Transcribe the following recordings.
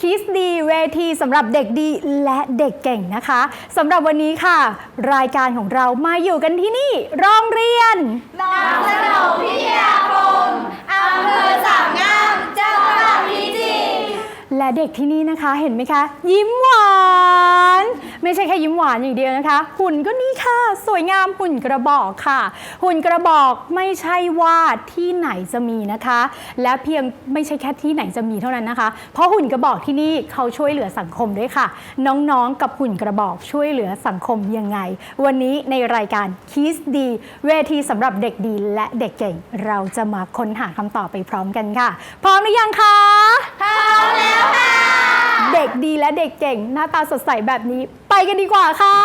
คิสดีเวทีสำหรับเด็กดีและเด็กเก่งนะคะสำหรับวันนี้ค่ะ รายการของเรามาอยู่กันที่นี่โรงเรียนนางสโนพิทยาคมอำเภอสามงามจังหวัดพิจิตร และเด็กที่นี่นะคะเห็นไหมคะ ยิ้มหวาน ไม่ใช่แค่ยิ้มหวานอย่างเดียวนะคะ หุ่นก็นี่ค่ะ สวยงามหุ่นกระบอกค่ะ หุ่นกระบอกไม่ใช่ว่าที่ไหนจะมีนะคะ และเพียงไม่ใช่แค่ที่ไหนจะมีเท่านั้นนะคะ เพราะหุ่นกระบอกที่นี่เขาช่วยเหลือสังคมด้วยค่ะ น้องๆกับหุ่นกระบอกช่วยเหลือสังคมยังไง วันนี้ในรายการคิสดีเวทีสำหรับเด็กดีและเด็กเก่ง เราจะมาค้นหาคำตอบไปพร้อมกันค่ะ พร้อมหรือยังคะพร้อมแล้วเด็กดีและเด็กเก่ง หน้าตาสดใสแบบนี้ ไปกันดีกว่าค่ะ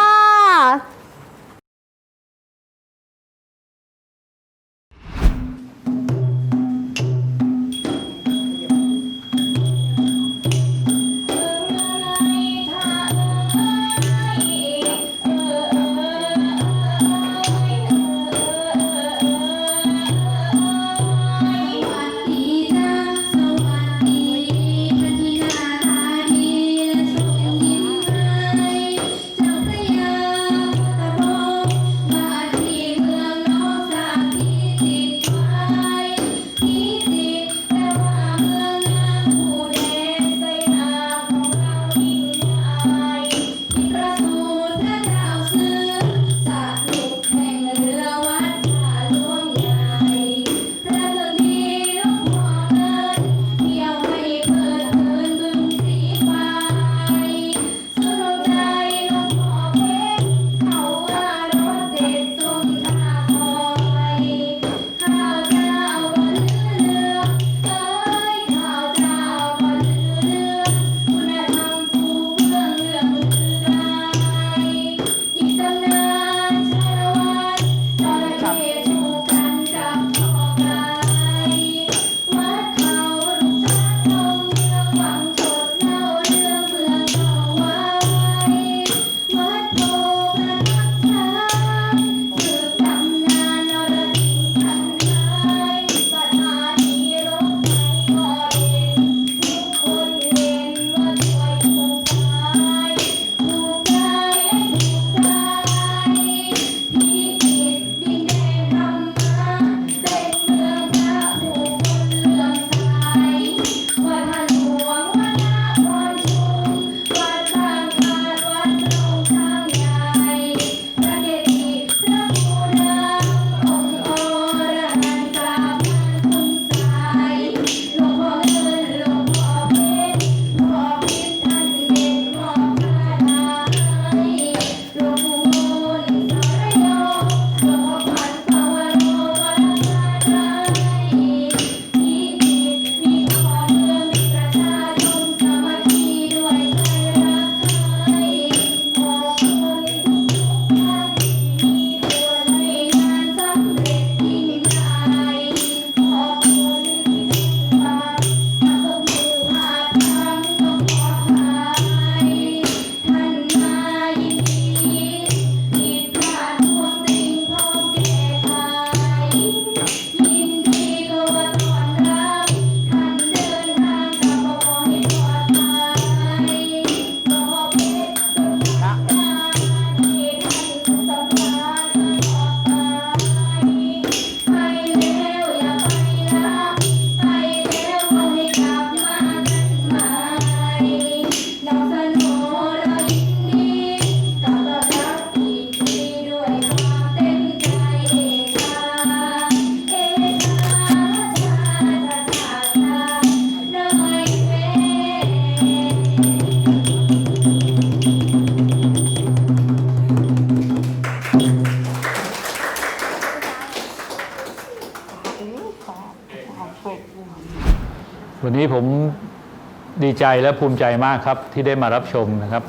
ใจและภูมิใจมากครับที่ได้มารับชมนะครับ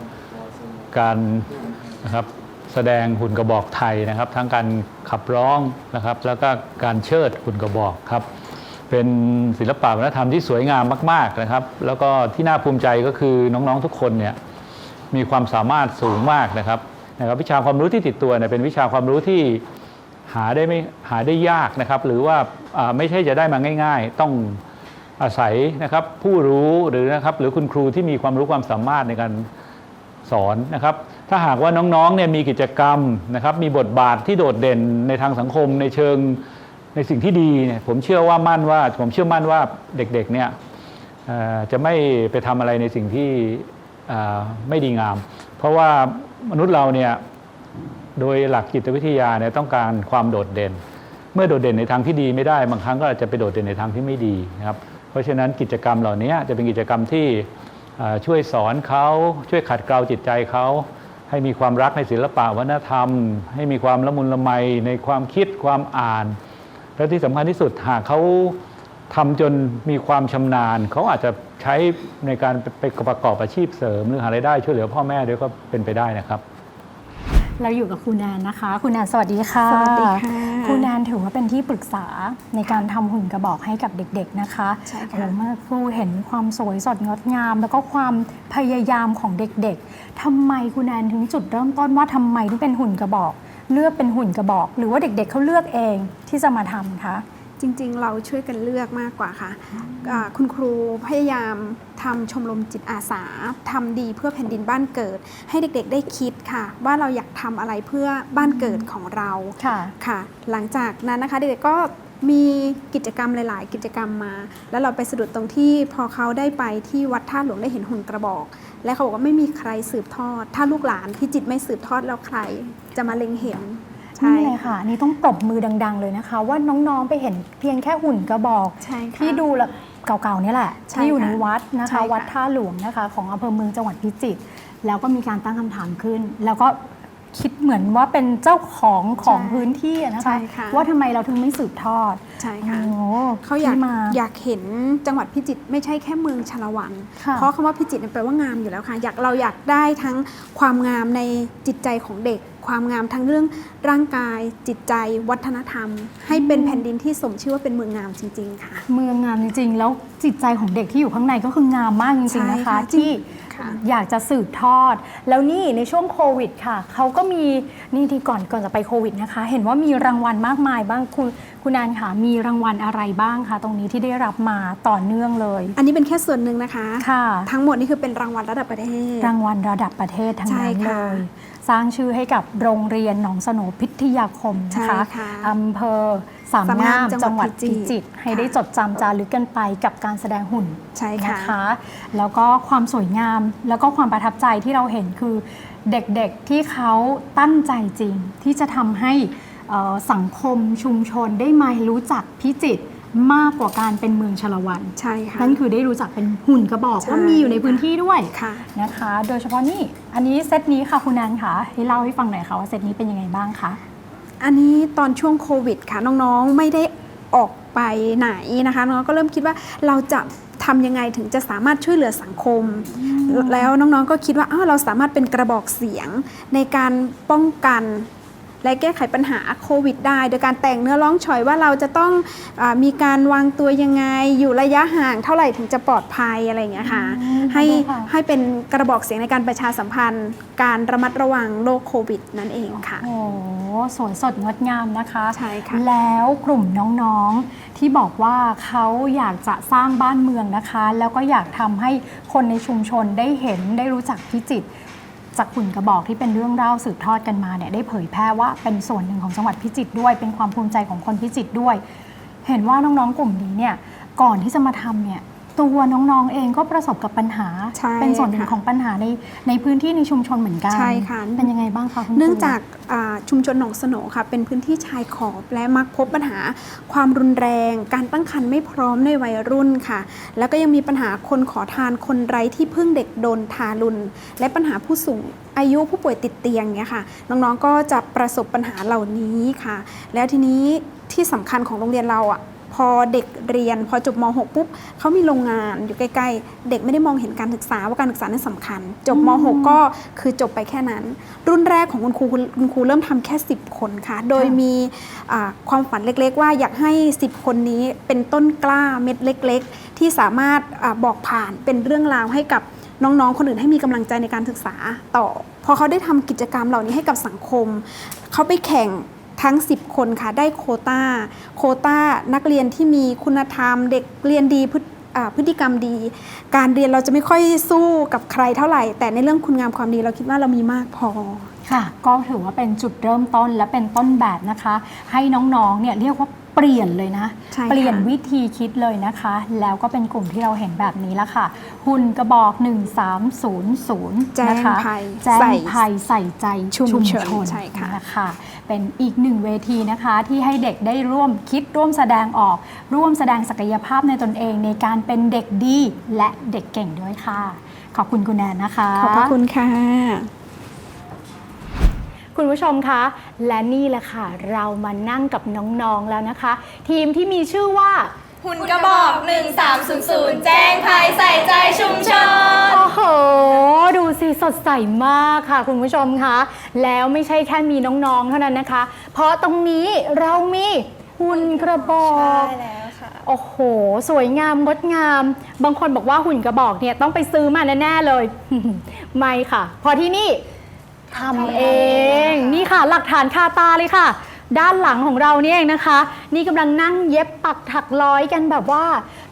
การนะครับแสดงหุ่นกระบอกไทยนะครับ ทั้งการขับร้องนะครับ แล้วก็การเชิดหุ่นกระบอกครับ เป็นศิลปะวัฒนธรรมที่สวยงามมาก ๆนะครับ แล้วก็ที่น่าภูมิใจก็คือน้องๆทุกคนเนี่ยมีความสามารถสูงมากนะครับนะครับวิชาความรู้ที่ติดตัวเนี่ยเป็นวิชาความรู้ที่หาได้ไม่หาได้ยากนะครับ หรือว่าอ่าไม่ใช่จะได้มาง่าย ๆ ต้อง อาศัยนะครับผู้รู้หรือนะครับหรือคุณครูที่มีความรู้ความสามารถในการสอนนะครับ ถ้าหากว่าน้องๆเนี่ยมีกิจกรรมนะครับ มีบทบาทที่โดดเด่นในทางสังคมในเชิงในสิ่งที่ดีเนี่ยผมเชื่อว่ามั่นว่าผมเชื่อมั่นว่าเด็กๆเนี่ยจะไม่ไปทำอะไรในสิ่งที่ไม่ดีงาม เพราะว่ามนุษย์เราเนี่ยโดยหลักจิตวิทยาเนี่ยต้องการความโดดเด่น เมื่อโดดเด่นในทางที่ดีไม่ได้บางครั้งก็อาจจะไปโดดเด่นในทางที่ไม่ดีนะครับ ราะฉะนั้นกิจกรรมเหล่านี้จะเป็นกิจกรรมที่ช่วยสอนเขาช่วยขัดเกลาจิตใจเขาให้มีความรักในศิลปะวัฒนธรรม ให้มีความละมุนละไมในความคิดความอ่าน และที่สำคัญที่สุดหากเขาทำจนมีความชำนาญ เขาอาจจะใช้ในการไปประกอบอาชีพเสริม หรือหารายได้ช่วยเหลือพ่อแม่ด้วยก็เป็นไปได้นะครับ เราอยู่กับคุณแนนนะคะ คุณแนนสวัสดีค่ะ สวัสดีค่ะ คุณแนนถือว่าเป็นที่ปรึกษาในการทำหุ่นกระบอกให้กับเด็กๆนะคะใช่ค่ะโอ้เมื่อครูเห็นความสวยสดงดงาม แล้วก็ความพยายามของเด็กๆทำไมคุณแนนถึงจุดเริ่มต้นว่าทำไมถึงเป็นหุ่นกระบอก เลือกเป็นหุ่นกระบอก หรือว่าเด็กๆเขาเลือกเองที่จะมาทำคะ จริงๆ เราช่วยกันเลือกมากกว่าค่ะอ่าคุณครูพยายามทำชมรมจิตอาสาทำดีเพื่อแผ่นดินบ้านเกิด ให้เด็กๆได้คิดค่ะ ว่าเราอยากทำอะไรเพื่อบ้านเกิดของเราค่ะค่ะ หลังจากนั้นนะคะเด็กๆก็มีกิจกรรมหลาย ๆ กิจกรรมมา แล้วเราไปสะดุดตรงที่พอเขาได้ไปที่วัดท่าหลวงได้เห็นหุ่นกระบอก และเขาบอกว่าไม่มีใครสืบทอด ถ้าลูกหลานที่จิตไม่สืบทอดแล้วใครจะมาเล็งเห็น ใช่นี่เลยค่ะ นี่ต้องปรบมือดัง ๆ เลยนะคะ ว่าน้องๆไปเห็นเพียงแค่หุ่นกระบอกใช่ค่ะ ที่ดูแล้วเก่าๆเนี่ยแหละใช่ที่อยู่ค่ะในวัดนะใช่คะค่ะ วัดท่าหลวงนะคะ ของอำเภอเมืองจังหวัดพิจิตรแล้วก็มีการตั้งคำถามขึ้น แล้วก็คิดเหมือนว่าเป็นเจ้าของของพื้นที่อะนะใช่คะ ค่ะ ว่าทำไมเราถึงไม่สืบทอดใช่ค่ะ โอ้เขาอยากที่มา อยากเห็นจังหวัดพิจิตรไม่ใช่แค่เมืองชาละวัน ค่ะเพราะคำว่าพิจิตรเนี่ยแปลว่างามอยู่แล้วค่ะ อยากเราอยากได้ทั้งความงามในจิตใจของเด็ก ความงามทั้งเรื่องร่างกายจิตใจวัฒนธรรม ให้เป็นแผ่นดินที่สมชื่อว่าเป็นเมืองงามจริง ๆ ค่ะ เมืองงามจริง ๆ แล้วจิตใจของเด็กที่อยู่ข้างในก็คืองามมากจริง ๆ นะคะใช่ค่ะที่ค่ะ อยากจะสืบทอด แล้วนี่ในช่วงโควิดค่ะ เขาก็มีนี่ที่ก่อนก่อนจะไปโควิดนะคะ เห็นว่ามีรางวัลมากมายบ้างคุณคุณนานค่ะ มีรางวัลอะไรบ้างคะตรงนี้ที่ได้รับมาต่อเนื่องเลย อันนี้เป็นแค่ส่วนหนึ่งนะคะค่ะ ทั้งหมดนี่คือเป็นรางวัลระดับประเทศ รางวัลระดับประเทศทั้งใช่นั้นเลค่ะยสร้างชื่อให้กับโรงเรียนหนองสโนพิทยาคมนะคะใช่ค่ะอำเภอ สามสามงางามมจัจังงหหวัวัดดพิพิจิจิตตรรให้ได้ค่ะจดจำจารึกกันไปกับการแสดงหุ่นใช่ค่ะนะคะแล้วก็ความสวยงามแล้วก็ความประทับใจที่เราเห็นคือเด็กๆที่เขาตั้งใจจริง ที่จะทำให้เอ่อสังคมชุมชนได้มารู้จักพิจิตรมากกว่าการเป็นเมืองชลวันใช่ค่ะนั่นคือได้รู้จักเป็นหุ่นกระบอกใช่ว่ามีอยู่ในพื้นที่ด้วยค่ะนะคะ โดยเฉพาะนี่อันนี้เซตนี้ค่ะคุณนันค่ะให้เล่าให้ฟังหน่อยค่ะว่าเซตนี้เป็นยังไงบ้างคะ อันนี้ตอนช่วงโควิดค่ะน้องๆไม่ได้ออกไปไหนนะคะน้องๆก็เริ่มคิดว่าเราจะทำยังไงถึงจะสามารถช่วยเหลือสังคม แล้วน้องๆก็คิดว่าอ้าวเราสามารถเป็นกระบอกเสียงในการป้องกัน และแก้ไขปัญหาโควิดได้ โดยการแต่งเนื้อร้องฉอยว่าเราจะต้องอามีการวางตัวยังไง อยู่ระยะห่างเท่าไหร่ถึงจะปลอดภัยอะไรอย่างเงี้ยค่ะอืมให้ค่ะให้เป็นกระบอกเสียงในการประชาสัมพันธ์ การระมัดระวังโรคโควิด นั่นเองค่ะ โอ้โหสวยสดงดงามนะคะใช่ค่ะแล้วกลุ่มน้องๆที่บอกว่าเขาอยากจะสร้างบ้านเมืองนะคะ แล้วก็อยากทำให้คนในชุมชนได้เห็นได้รู้จักพิจิตร จากขุ่นกระบอกที่เป็นเรื่องเล่าสืบทอดกันมาเนี่ยได้เผยแพร่ว่าเป็นส่วนหนึ่งของจังหวัดพิจิตรด้วย เป็นความภูมิใจของคนพิจิตรด้วย เห็นว่าน้องๆกลุ่มนี้เนี่ยก่อนที่จะมาทำเนี่ย ตัวน้องๆเองก็ประสบกับปัญหา ใช่เป็นส่วนหนึ่งค่ะของปัญหาในในพื้นที่ในชุมชนเหมือนกันใช่ค่ะ เป็นยังไงบ้างคะคุณครูเนื่องจากอ่าชุมชนหนองสโหนค่ะเป็นพื้นที่ชายขอบและมักพบปัญหา ความรุนแรง การตั้งครรภ์ไม่พร้อมในวัยรุ่นค่ะ แล้วก็ยังมีปัญหาคนขอทานคนไร้ที่พึ่งเด็กโดนทารุณและปัญหาผู้สูงอายุผู้ป่วยติดเตียงเนี่ยค่ะ น้องๆก็จะประสบปัญหาเหล่านี้ค่ะ แล้วทีนี้ที่สำคัญของโรงเรียนเราอะ พอเด็กเรียนพอจบม .6 ปุ๊บเขามีโรงงานอยู่ใกล้ ๆ เด็กไม่ได้มองเห็นการศึกษาว่าการศึกษานั้นสำคัญ จบม .6 ก็คือจบไปแค่นั้น รุ่นแรกของคุณครูคุณครูเริ่มทำแค่ 10 คนค่ะ โดยมีอ่าความฝันเล็ก ๆ ว่าอยากให้ 10 คนนี้เป็นต้นกล้าเม็ดเล็ก ๆ ที่สามารถอาบอกผ่านเป็นเรื่องราวให้กับน้อง ๆ คนอื่นให้มีกำลังใจในการศึกษาต่อ พอเขาได้ทำกิจกรรมเหล่านี้ให้กับสังคม เขาไปแข่ง ทั้ง 10 คนค่ะได้โควตาโควตานักเรียนที่มีคุณธรรม เด็กเรียนดีพฤติอ่าพฤติกรรมดี การเรียนเราจะไม่ค่อยสู้กับใครเท่าไหร่ แต่ในเรื่องคุณงามความดีเราคิดว่าเรามีมากพอค่ะ ก็ถือว่าเป็นจุดเริ่มต้นและเป็นต้นแบบนะคะ ให้น้องๆ เนี่ยเรียกว่าเปลี่ยนเลยนะใช่ค่ะเปลี่ยนวิธีคิดเลยนะคะ แล้วก็เป็นกลุ่มที่เราเห็นแบบนี้แล้วค่ะ หุ่นกระบอก 1300แจ้งนะคะภัยแจ้งใส่ภัยใส่ใจชุชุมมชชนนใช่ค่ะนะคะ เป็นอีกหนึ่งเวทีนะคะ ที่ให้เด็กได้ร่วมคิดร่วมแสดงออก ร่วมแสดงศักยภาพในตนเองในการเป็นเด็กดีและเด็กเก่งด้วยค่ะ ขอบคุณคุณแนนนะคะ ขอบพระคุณค่ะ คุณผู้ชมคะ และนี่แหละค่ะ เรามานั่งกับน้องๆแล้วนะคะ ทีมที่มีชื่อว่า หุ่นกระบอก 1300 แจ้งภัยใส่ใจชุมชน โอ้โห ดูสิสดใสมากค่ะ คุณผู้ชมคะแล้วไม่ใช่แค่มีน้องๆ เท่านั้นนะคะ เพราะตรงนี้เรามีหุ่นกระบอก ใช่แล้วค่ะ โอ้โห สวยงามงดงาม บางคนบอกว่าหุ่นกระบอกเนี่ยต้องไปซื้อมาแน่ ๆ เลย ไม่ค่ะเพอที่นี่ทำเอง นี่ค่ะ หลักฐานคาตาเลยค่ะ ด้านหลังของเราเนี่ยเองนะคะ นี่กำลังนั่งเย็บปักถักร้อยกันแบบว่า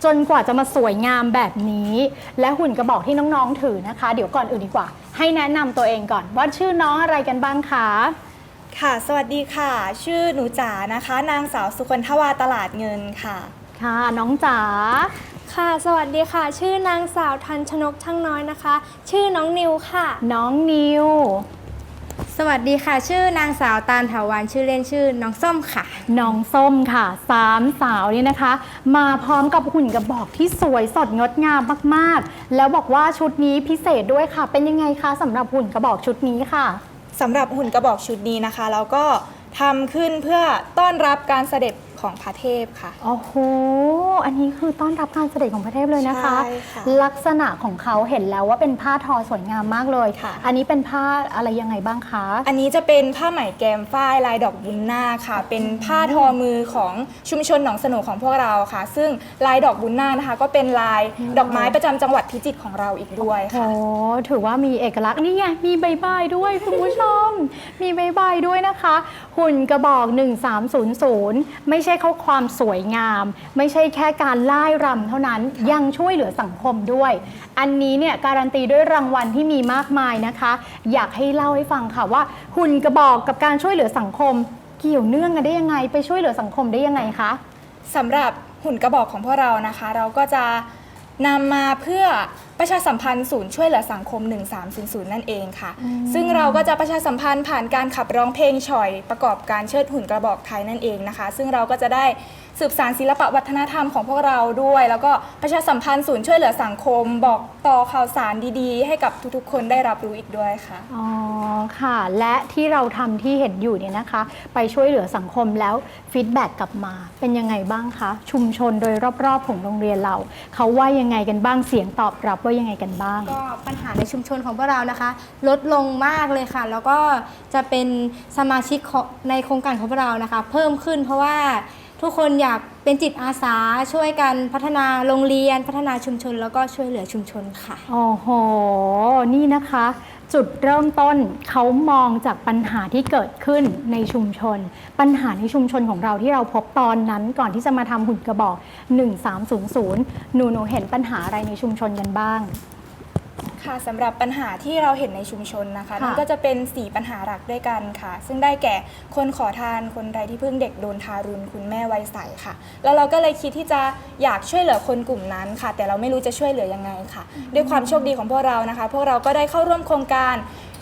จนกว่าจะมาสวยงามแบบนี้ และหุ่นกระบอกที่น้องๆถือนะคะ เดี๋ยวก่อนอื่นดีกว่า ให้แนะนำตัวเองก่อน ว่าชื่อน้องอะไรกันบ้างคะค่ะ สวัสดีค่ะ ชื่อหนูจ๋านะคะ นางสาวสุคนทวาตลาดเงินค่ะ ค่ะ น้องจ๋าค่ะ สวัสดีค่ะ ชื่อนางสาวทันชนกช่างน้อยนะคะ ชื่อน้องนิวค่ะ น้องนิว สวัสดีค่ะ ชื่อนางสาวตาลถาวรชื่อเล่นชื่อน้องส้มค่ะ น้องส้มค่ะสามสาวนี่นะคะ มาพร้อมกับหุ่นกระบอกที่สวยสดงดงามมากๆ แล้วบอกว่าชุดนี้พิเศษด้วยค่ะ เป็นยังไงคะสำหรับหุ่นกระบอกชุดนี้ค่ะ สำหรับหุ่นกระบอกชุดนี้นะคะ เราก็ทำขึ้นเพื่อต้อนรับการเสด็จ ของพระเทพค่ะ โอ้โห อันนี้คือต้อนรับการเสด็จของพระเทพเลยนะคะ ใช่ค่ะลักษณะของเขาเห็นแล้วว่าเป็นผ้าทอสวยงามมากเลย ค่ะ อันนี้เป็นผ้าอะไรยังไงบ้างคะ อันนี้จะเป็นผ้าไหมแกมฝ้ายลายดอกบุญนาคค่ะ เป็นผ้าทอมือของชุมชนหนองสนุของพวกเราค่ะ ซึ่งลายดอกบุญนาคนะคะ ก็เป็นลายดอกไม้ประจำจังหวัดพิจิตรของเราอีกด้วยโอ้ค่ะถือว่ามีเอกลักษณ์นี่ไงมีใบใบายด้วยคุณผู้ชม มีใบใบายด้วยนะคะ หุ่นกระบอก 1300 ไม่ใช่เขาความสวยงาม ไม่ใช่แค่การไล่รำเท่านั้นยังช่วยเหลือสังคมด้วย อันนี้เนี่ยการันตีด้วยรางวัลที่มีมากมายนะคะ อยากให้เล่าให้ฟังค่ะว่า หุ่นกระบอกกับการช่วยเหลือสังคม เกี่ยวเนื่องกันได้ยังไง ไปช่วยเหลือสังคมได้ยังไงคะสำหรับหุ่นกระบอกของพวกเรานะคะ เราก็จะนำมาเพื่อ ประชาสัมพันธ์ศูนย์ช่วยเหลือสังคม 1300 นั่นเองค่ะ ซึ่งเราก็จะประชาสัมพันธ์ผ่านการขับร้องเพลงฉ่อยประกอบการเชิดหุ่นกระบอกไทยนั่นเองนะคะ ซึ่งเราก็จะได้ สืบสานศิลปะวัฒนธรรมของพวกเราด้วย แล้วก็ประชาสัมพันธ์ศูนย์ช่วยเหลือสังคม บอกต่อข่าวสารดีๆ ให้กับทุกๆ คนได้รับรู้อีกด้วยค่ะ อ๋อค่ะ และที่เราทำที่เห็นอยู่เนี่ยนะคะ ไปช่วยเหลือสังคมแล้วฟีดแบ็กกลับมา เป็นยังไงบ้างคะ ชุมชนโดยรอบๆของโรงเรียนเรา เขาว่ายังไงกันบ้างเสียงตอบรับว่ายังไงกันบ้าง ก็ปัญหาในชุมชนของพวกเรานะคะ ลดลงมากเลยค่ะ แล้วก็จะเป็นสมาชิกของในโครงการของพวกเรานะคะ เพิ่มขึ้นเพราะว่า ทุกคนอยากเป็นจิตอาสาช่วยกันพัฒนาโรงเรียน พัฒนาชุมชน แล้วก็ช่วยเหลือชุมชนค่ะ โอ้โห นี่นะคะ จุดเริ่มต้นเขามองจากปัญหาที่เกิดขึ้นในชุมชน ปัญหาในชุมชนของเราที่เราพบตอนนั้นก่อนที่จะมาทำหุ่นกระบอก 1300 หนูหนูเห็นปัญหาอะไรในชุมชนกันบ้าง ค่ะสำหรับปัญหาที่เราเห็นในชุมชนนะคะค่ะนั่นก็จะเป็น 4 ปัญหาหลักด้วยกันค่ะ ซึ่งได้แก่คนขอทานคนไร้ที่พึ่งเด็กโดนทารุณคุณแม่วัยใสค่ะ แล้วเราก็เลยคิดที่จะอยากช่วยเหลือคนกลุ่มนั้นค่ะ แต่เราไม่รู้จะช่วยเหลือยังไงค่ะ ด้วยความโชคดีของพวกเรานะคะ พวกเราก็ได้เข้าร่วมโครงการ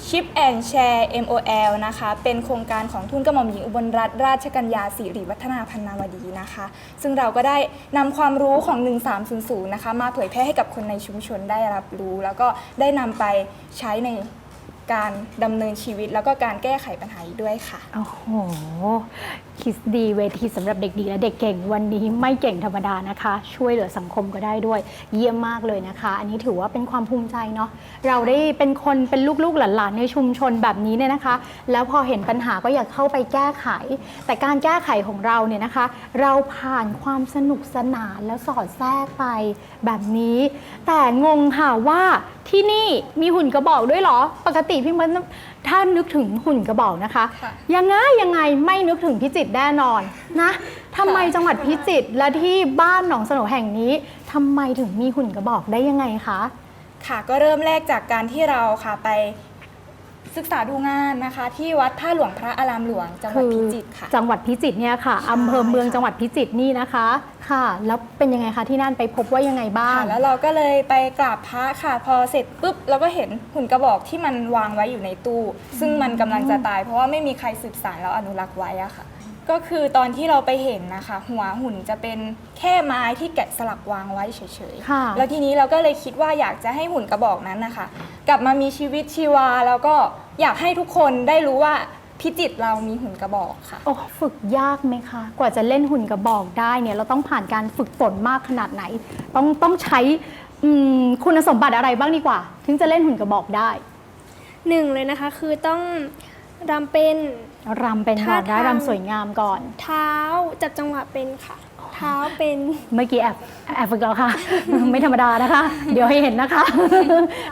ชิปแอนแชร์ MOL นะคะ เป็นโครงการของทุนกระหม่อมหญิงอุบลรัตนราชกัญญาสิริวัฒนาพันนาวดีนะคะ ซึ่งเราก็ได้นำความรู้ของ 1300 นะคะ มาเผยแพร่ให้กับคนในชุมชนได้รับรู้ แล้วก็ได้นำไปใช้ใน การดำเนินชีวิตแล้วก็การแก้ไขปัญหาอีกด้วยค่ะ โอ้โห คิดดีเวทีสำหรับเด็กดีและเด็กเก่ง วันนี้ไม่เก่งธรรมดานะคะ ช่วยเหลือสังคมก็ได้ด้วย เยี่ยมมากเลยนะคะ อันนี้ถือว่าเป็นความภูมิใจเนาะเราได้เป็นคนเป็นลูกๆหลานๆในชุมชนแบบนี้เนี่ยนะคะ แล้วพอเห็นปัญหาก็อยากเข้าไปแก้ไข แต่การแก้ไขของเราเนี่ยนะคะ เราผ่านความสนุกสนานแล้วสอดแทรกไปแบบนี้ แต่งงค่ะว่าที่นี่มีหุ่นกระบอกด้วยเหรอปกติพี่มันถ้านึกถึงหุ่นกระบอกนะคะค่ะยังไงยังไงไม่นึกถึงพิจิตรแน่นอนนะทำไมจังหวัดพิจิตรและที่บ้านหนองสโหนแห่งนี้ทำไมถึงมีหุ่นกระบอกได้ยังไงคะค่ะก็เริ่มแรกจากการที่เราค่ะไป ศึกษาดูงานนะคะ ที่วัดท่าหลวงพระอารามหลวงจังหวัดพิจิตรค่ะ จังหวัดพิจิตรเนี่ยค่ะใช่อำเภอเมืองค่ะจังหวัดพิจิตรนี่นะคะ ค่ะ แล้วเป็นยังไงคะที่นั่นไปพบว่ายังไงบ้าง ค่ะแล้วเราก็เลยไปกราบพระค่ะ พอเสร็จปุ๊บเราก็เห็นหุ่นกระบอกที่มันวางไว้อยู่ในตู้ ซึ่งมันกำลังจะตาย เพราะว่าไม่มีใครสืบสานแล้วอนุรักษ์ไว้อะค่ะ ก็คือตอนที่เราไปเห็นนะคะ หัวหุ่นจะเป็นแค่ไม้ที่แกะสลักวางไว้เฉยค่ะ ๆ แล้วทีนี้เราก็เลยคิดว่าอยากจะให้หุ่นกระบอกนั้นนะคะ กลับมามีชีวิตชีวาแล้วก็อยากให้ทุกคนได้รู้ว่าพิจิตรเรามีหุ่นกระบอกค่ะ โอ้ฝึกยากไหมคะ กว่าจะเล่นหุ่นกระบอกได้เนี่ยเราต้องผ่านการฝึกฝนมากขนาดไหน ต้องต้องใช้อืมคุณสมบัติอะไรบ้างดีกว่า ถึงจะเล่นหุ่นกระบอกได้ หนึ่งเลยนะคะคือต้องรำเป็น รำเป็นก่อนท่าได้ทาง รำสวยงามก่อน เท้าจับจังหวะเป็นค่ะ เท้าเป็นเมื่อกี้แอบแอบฝึกแล้วค่ะ ไม่ธรรมดานะคะ เดี๋ยวให้เห็นนะคะ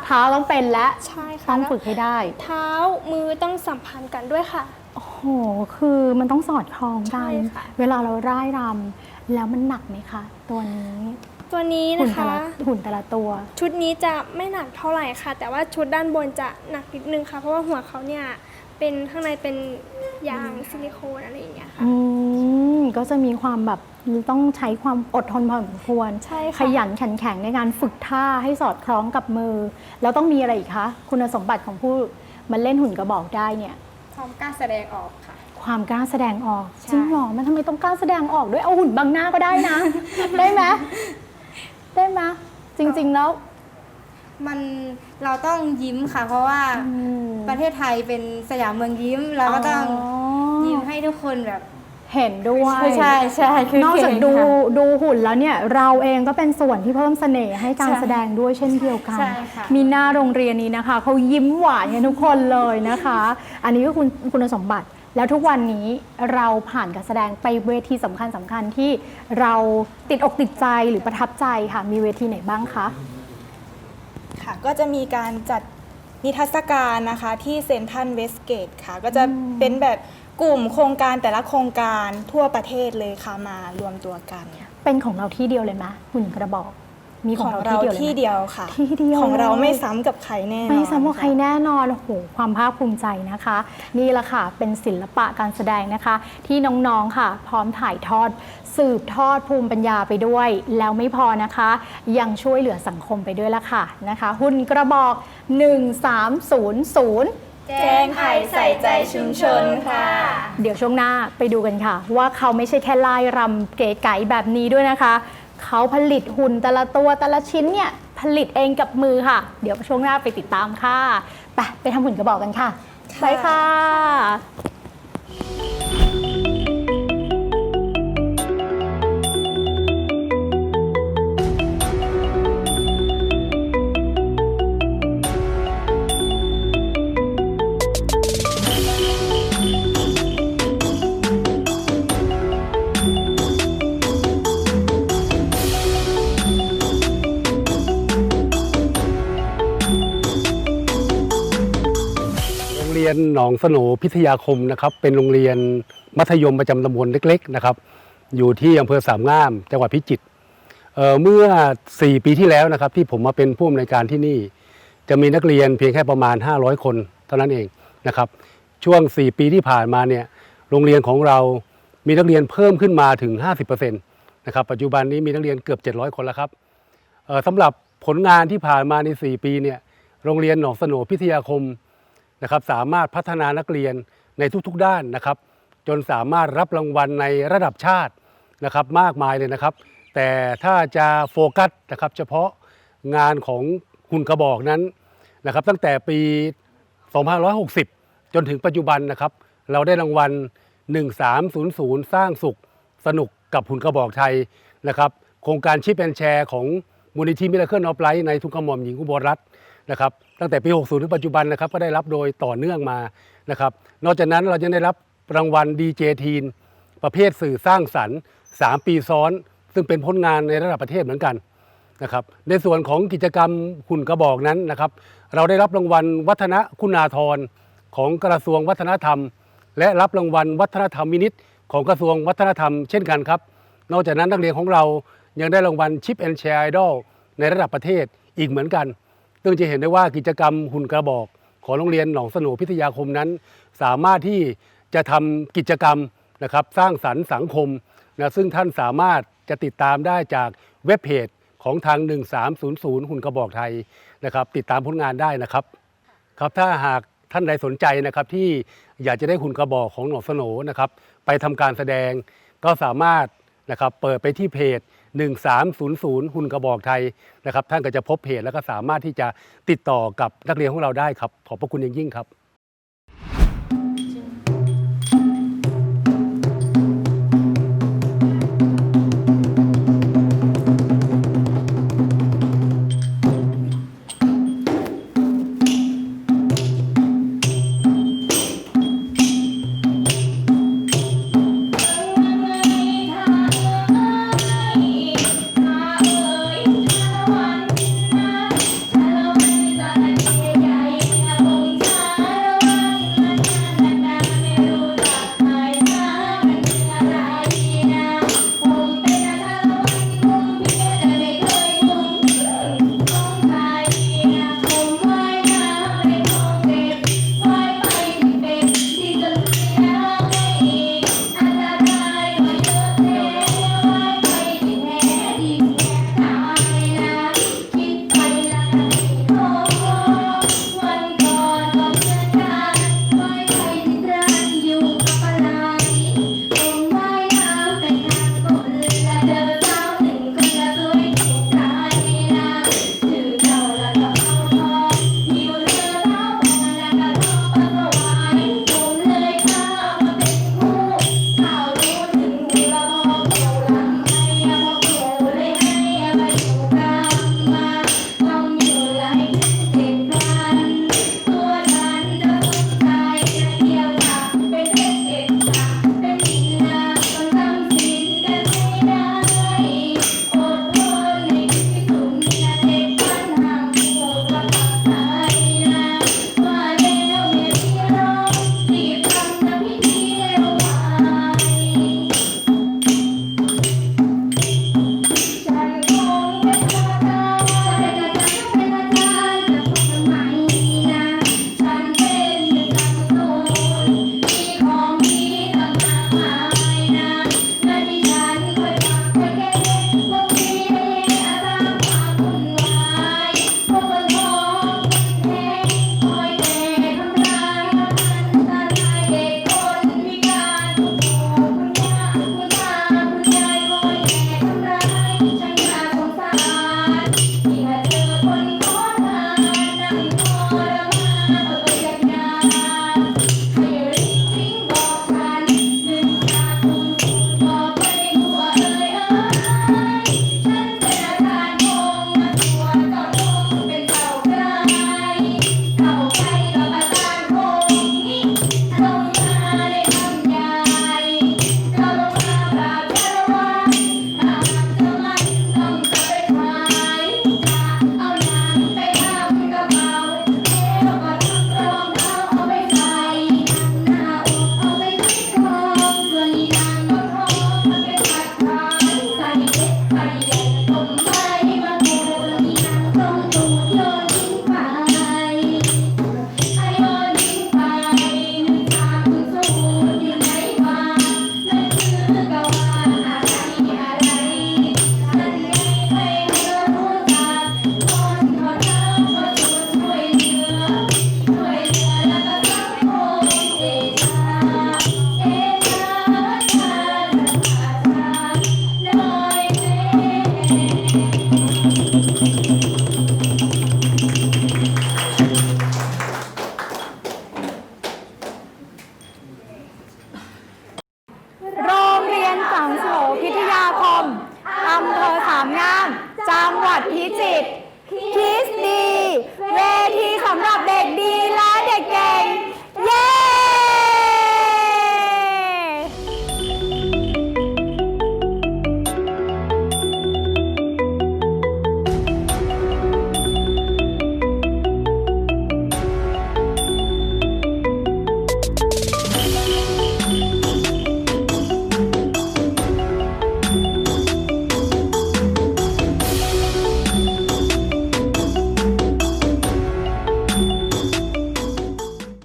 เท้าต้องเป็นและใช่ค่ะต้องแล้วฝึกให้ได้ เท้ามือต้องสัมพันธ์กันด้วยค่ะ โอ้โห คือมันต้องสอดคล้องกันใช่ค่ะ เวลาเราร่ายรำแล้วมันหนักไหมคะ ตัวนี้ตัวนี้หุ่นนะแต่คะ ละหุ่นแต่ละตัว ชุดนี้จะไม่หนักเท่าไหร่ค่ะ แต่ว่าชุดด้านบนจะหนักนิดนึงค่ะ เพราะว่าหัวเขาเนี่ย เป็นข้างในเป็นยางซิลิโคนอะไรอย่างเงี้ยค่ะ อืมก็จะมีความแบบต้องใช้ความอดทนพอสมควร ใช่ค่ะ ขยันขันแข็งในการฝึกท่าให้สอดคล้องกับมือ แล้วต้องมีอะไรอีกคะ คุณสมบัติของผู้มันเล่นหุ่นกระบอกได้เนี่ย ความกล้าแสดงออกค่ะ ความกล้าแสดงออกใช่ จริงเหรอมันทำไมต้องกล้าแสดงออกด้วยเอาหุ่นบังหน้าก็ได้นะ ได้ไหมได้ไหมจริงๆแล้ว มันเราต้องยิ้มค่ะ เพราะว่าประเทศไทยเป็นสยามเมืองยิ้ม เราก็ต้องยิ้มให้ทุกคนแบบ เห็นด้วยใช่ใช่คือนอกจากเก่งดูค่ะดูหุ่นแล้วเนี่ย เราเองก็เป็นส่วนที่เพิ่มเสน่ห์ให้การใช่แสดงด้วยเช่นเดียวกัน ใช่ค่ะ มีหน้าโรงเรียนนี้นะคะ เขายิ้มหวานกันทุกคนเลยนะคะ อันนี้ก็คุณคุณสมบัติ แล้วทุกวันนี้เราผ่านการแสดงไปเวทีสำคัญสำคัญที่เราติดอกติดใจหรือประทับใจค่ะ มีเวทีไหนบ้างคะ ค่ะก็จะมีการจัดนิทรรศการนะคะที่เซนทรัลเวสเกตค่ะ ก็จะเป็นแบบกลุ่มโครงการแต่ละโครงการทั่วประเทศเลยค่ะมารวมตัวกัน เป็นของเราที่เดียวเลยไหมหุ่นกระบอก มีขขอองงเราเราที่ที่เดียวเลยไหมเดียวค่ะ ที่เดียวของเราเลยไม่ซ้ำกับใครแน่นอนไม่ซ้ำกับใครค่ะแน่นอนโอ้โหความภาคภูมิใจนะคะ นี่แหละค่ะเป็นศิลปะการแสดงนะคะ ที่น้องๆค่ะ พร้อมถ่ายทอด สืบทอดภูมิปัญญาไปด้วย แล้วไม่พอนะคะ ยังช่วยเหลือสังคมไปด้วยละค่ะนะคะ หุ่นกระบอก 1300แจ้งไขใส่ใจชุมชนค่ะ เดี๋ยวช่วงหน้าไปดูกันค่ะ ว่าเขาไม่ใช่แค่ไล่รำเก๋ไก๋แบบนี้ด้วยนะคะ เขาผลิตหุ่นแต่ละตัวแต่ละชิ้นเนี่ย ผลิตเองกับมือค่ะ เดี๋ยวช่วงหน้าไปติดตามค่ะ ไปไปทำหุ่นกระบอกกันค่ะ ไปค่ะ ยนหนองสโหนพิทยาคมนะครับเป็นโรงเรียนมัธยมประจำตำบลเล็กๆนะครับอยู่ที่อำเภอสามงาม จังหวัดพิจิตรเอ่อเมื่อ 4 ปีที่แล้วนะครับที่ผมมาเป็นผู้อำนวยการที่นี่ จะมีนักเรียนเพียงแค่ประมาณ 500 คนเท่านั้นเองนะครับช่วง 4 ปีที่ผ่านมาเนี่ยโรงเรียนของเรามีนักเรียนเพิ่มขึ้นมาถึง 50%นะครับปัจจุบันนี้มีนักเรียนเกือบ 700 คนแล้วครับสำหรับผลงานที่ผ่านมาใน 4 ปีเนี่ยโรงเรียนหนองสโหนพิทยาคม นะครับสามารถพัฒนานักเรียนในทุกๆด้านนะครับ จนสามารถรับรางวัลในระดับชาตินะครับมากมายเลยนะครับ แต่ถ้าจะโฟกัสนะครับเฉพาะงานของหุ่นกระบอกนั้นนะครับตั้งแต่ปี 2560 จนถึงปัจจุบันนะครับ เราได้รางวัล 1300 สร้างสุขสนุกกับหุ่นกระบอกไทยนะครับ โครงการชิปแอนแชร์ของมูลนิธิมิราเคิลออฟไลท์ในทุกกระหม่อมหญิงอุบลรัตน์ นะครับตั้งแต่ปี 60 ถึงปัจจุบันนะครับก็ได้รับโดยต่อเนื่องมานะครับนอกจากนั้นเรายังได้รับรางวัลดีเจทีนประเภทสื่อสร้างสรรค์ 3 ปีซ้อน ซึ่งเป็นผลงานในระดับประเทศเหมือนกันนะครับในส่วนของกิจกรรมหุ่นกระบอกนั้นนะครับ เราได้รับรางวัลวัฒนคุณาธรของกระทรวงวัฒนธรรม และรับรางวัลวัฒนธรรมมินิตของกระทรวงวัฒนธรรมเช่นกันครับ นอกจากนั้นนักเรียนของเรายังได้รางวัลชิปแอนแชร์ไอดอลในระดับประเทศอีกเหมือนกัน ซึ่งจะเห็นได้ว่ากิจกรรมหุ่นกระบอก ของโรงเรียนหนองสนูพิทยาคมนั้น สามารถที่จะทำกิจกรรมนะครับสร้างสรรค์สังคมนะซึ่งท่านสามารถจะติดตามได้จากเว็บเพจของทาง 1300 หุ่นกระบอกไทยนะครับ ติดตามผลงานได้นะครับครับถ้าหากท่านใดสนใจนะครับที่อยากจะได้หุ่นกระบอกของหนองสโหนนะครับ ไปทำการแสดงก็สามารถนะครับเปิดไปที่เพจ 1300 หุ่นกระบอกไทยนะครับท่านก็จะพบเพจแล้วก็สามารถที่จะติดต่อกับนักเรียนของเราได้ครับ ขอบพระคุณอย่างยิ่งครับ